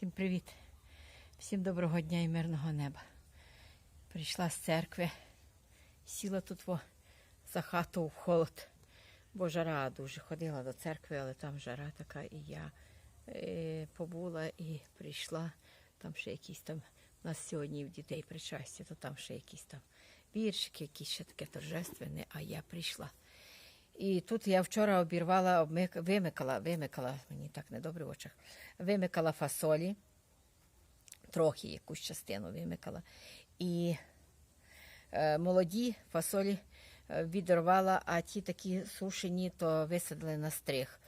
Всім привіт. Всім доброго дня і мирного неба. Прийшла з церкви, сіла тут во, за хату в холод, бо жара дуже ходила до церкви, але там жара така, і я е, побула і прийшла. Там ще якісь там, у нас сьогодні в дітей причастя, то там ще якісь там віршики, якісь ще таке торжественне, а я прийшла. І тут я вчора обірвала, вимикала, вимикала, мені так недобре в очах, вимикала фасолі, трохи якусь частину вимикала. І е, молоді фасолі е, відірвала, а ті такі сушені, то висадили на стриг,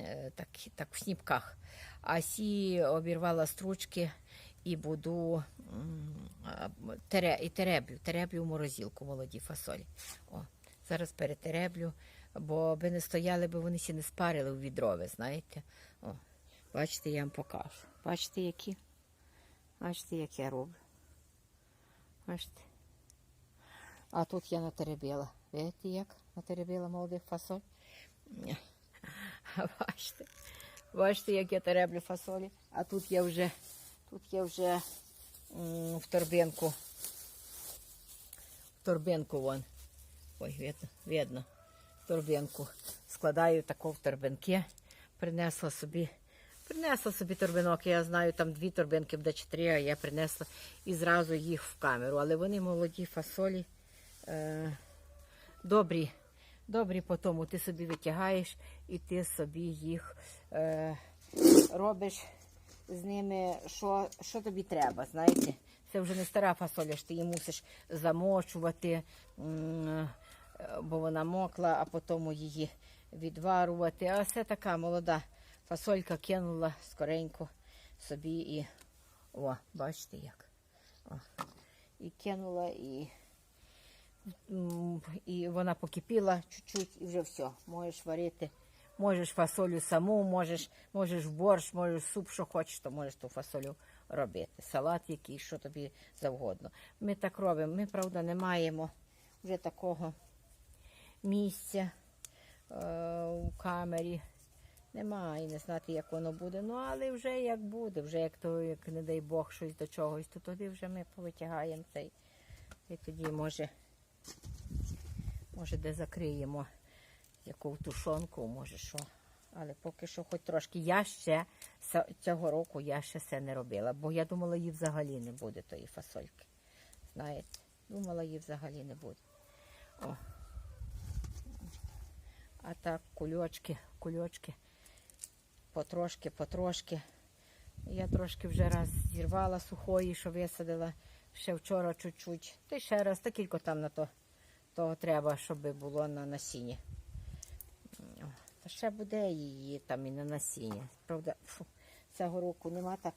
е, так, так в сніпках. А сі обірвала стручки і буду тере, і тереблю, тереблю в морозилку молоді фасолі. О, зараз перетереблю, бо аби не стояли, бо вони ще не спарили у відрове, знаєте. О, бачите, я вам покажу. Бачите, які? Бачите, як я роблю. Бачите? А тут я натеребила. Видите, як натеребила молодих фасоль? Бачите, бачите, як я тереблю фасолі. А тут я вже, тут я вже в торбинку. В торбинку вон. Ой, видно, видно. Торбинку. Складаю тако в торбинки. Принесла собі. Принесла собі торбинок, я знаю, там дві торбинки буде чи три, а я принесла і зразу їх в камеру. Але вони молоді фасолі, е, добрі, добрі по тому. Ти собі витягаєш і ти собі їх е, робиш з ними, що, що тобі треба, знаєте. Це вже не стара фасоля, що ти її мусиш замочувати, м, бо вона мокла, а потім її відварувати. А це така молода фасолька кинула скоренько собі і о, бачите як. О, і кинула, і, і вона покипіла чуть-чуть, і вже все. Можеш варити. Можеш фасолю саму, можеш, можеш борщ, можеш суп, що хочеш, то можеш ту фасолю робити. Салат який, що тобі завгодно. Ми так робимо. Ми, правда, не маємо вже такого місця е, у камері. Немає, не знати, як воно буде. Ну, але вже як буде, вже як то, як не дай Бог, щось до чогось, то тоді вже ми повитягаємо цей. І тоді може, може, де закриємо яку тушонку, може що. Але поки що хоч трошки. Я ще цього року я ще це не робила, бо я думала, її взагалі не буде тої фасольки. Знаєте, думала, її взагалі не буде. О. А так, кульочки, кульочки, потрошки, потрошки. Я трошки вже раз зірвала сухої, що висадила ще вчора чуть-чуть. Та ще раз, та кілько там на то того треба, щоб було на насінні. Та ще буде її там і на насіння. Правда, фу, цього року нема так,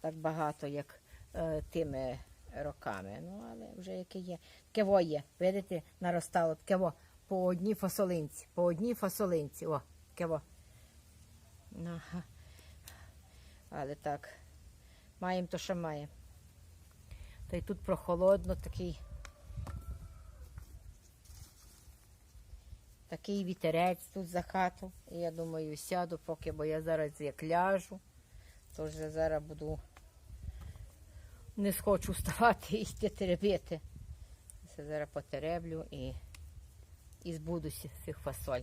так багато, як е, тими роками. Ну, але вже яке є. Кево є. Видите, наростало кево по одній фасолинці. По одній фасолинці. О, кево. Ага. Але так, маємо то, що маємо. Та й тут прохолодно такий. Такий вітерець тут за хату. І я думаю, сяду, поки, бо я зараз як ляжу, то вже зараз буду не схочу вставати і йти теребити. Це зараз потереблю і, і збудуся цих фасоль.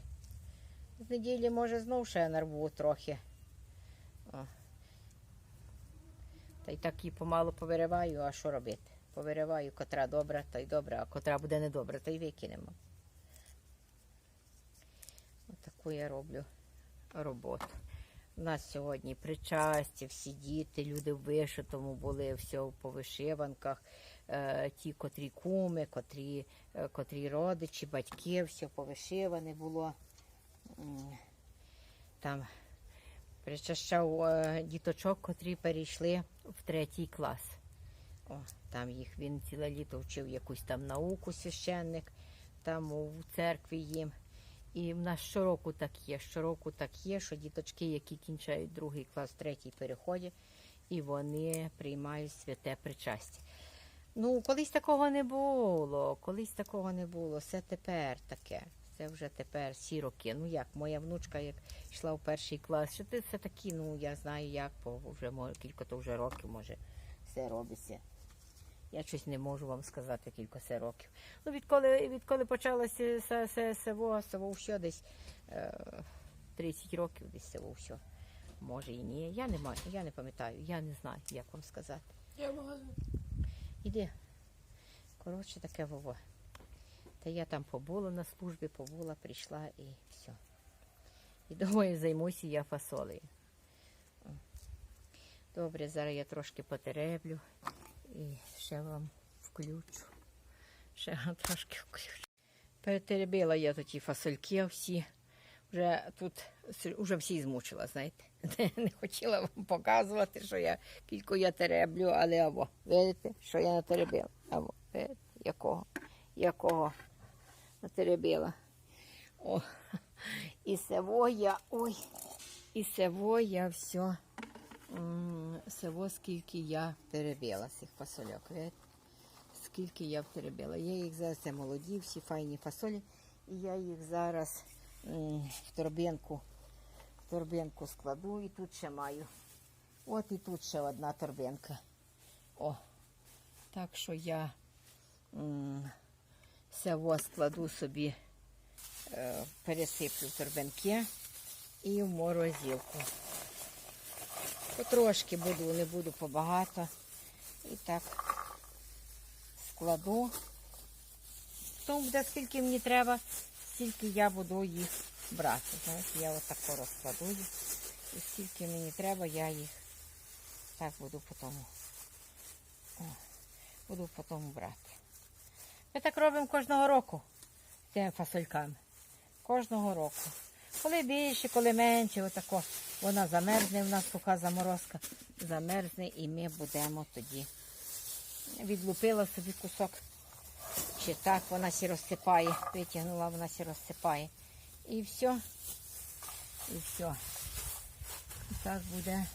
З неділі, може, знов ще нарву трохи. О. Та й так її помалу повириваю, а що робити? Повириваю, котра добра, то й добра, а котра буде недобра, то й викинемо. Отаку я роблю роботу. У нас сьогодні причастя, всі діти, люди в вишитому були, все по вишиванках, е, ті, котрі куми, котрі, е, котрі родичі, батьки, все повишиване було. Там причащав е, діточок, котрі перейшли в третій клас. О, там їх він ціле літо вчив якусь там науку священник, там у церкві їм. І в нас щороку так є. Щороку так є, що діточки, які кінчають другий клас, третій переходять, і вони приймають святе причастя. Ну, колись такого не було, колись такого не було. Все тепер таке. Це вже тепер всі роки. Ну як, моя внучка, як йшла в перший клас, що це такі, ну я знаю як, бо вже кілька то вже років, може, все робиться. Я щось не можу вам сказати, кілька це років. Ну, відколи, відколи почалося село, село все десь е, 30 років, десь село все. Може і ні. Я не маю, я не пам'ятаю, я не знаю, як вам сказати. Я магазин. Іди. Коротше, таке вово. Та я там побула на службі, побула, прийшла і все. І думаю, займуся я фасолею. Добре, зараз я трошки потереблю і ще вам включу. Ще вам трошки включу. Перетеребила я тут ті фасольки всі. Вже тут вже всі змучила, знаєте. Не хотіла вам показувати, що я кілько я тереблю, але або, видите, що я натеребила. Або, видите, якого, якого натеребила. О, і сево я, ой, і сево я все, сево скільки я теребила цих фасольок, видите? Скільки я втеребила. Я їх зараз це молоді, всі файні фасолі. І я їх зараз в торбинку, в торбинку складу і тут ще маю. От і тут ще одна торбинка. О, так що я сяво складу собі, е, пересиплю торбинки і в морозилку. Потрошки буду, не буду побагато. І так складу. Тому буде скільки мені треба, стільки я буду їх брати. Знаєте, я отак розкладу їх. І скільки мені треба, я їх так буду потім. О, буду потім брати. Ми так робимо кожного року тими фасольками. Кожного року. Коли більше, коли менше, отако вона замерзне, в нас суха заморозка, замерзне і ми будемо тоді відлупила собі кусок. Чи так вона сі розсипає, витягнула, вона сі розсипає. І все. І все. І так буде.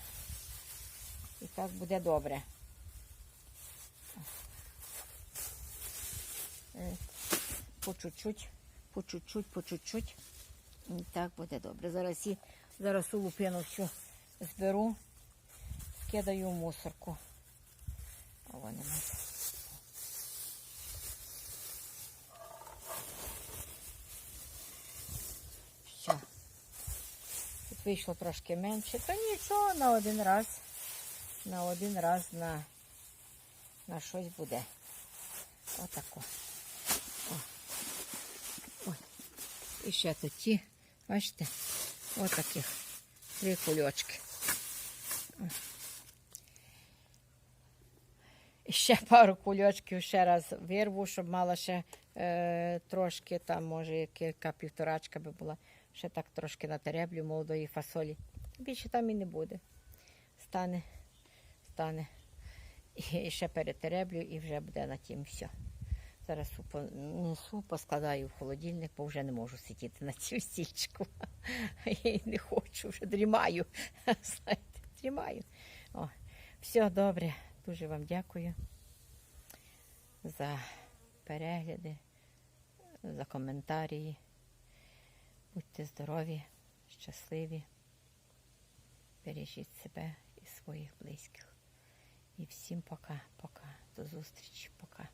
І так буде добре. Е, По чуть-чуть, по чуть-чуть, по чуть-чуть. І так буде добре. Зараз і зараз у лупину всю зберу, скидаю в мусорку. А вони мать. Вийшло трошки менше. Та нічого, на один раз. На один раз на, на щось буде. Отако. І ще тут ті, бачите, отаких три кульочки. І ще пару кульочків ще раз вирву, щоб мала ще е, трошки, там, може, кілька півторачка би була. Ще так трошки натереблю молодої фасолі. Більше там і не буде. Стане, стане. І ще перетереблю і вже буде на тім все. Зараз несу, поскладаю в холодильник, бо вже не можу сидіти на цю стільчику. Я й не хочу, вже дрімаю. Знаєте, дрімаю. О, все добре. Дуже вам дякую за перегляди, за коментарі. Будьте здорові, щасливі. Бережіть себе і своїх близьких. І всім пока, пока. До зустрічі, пока.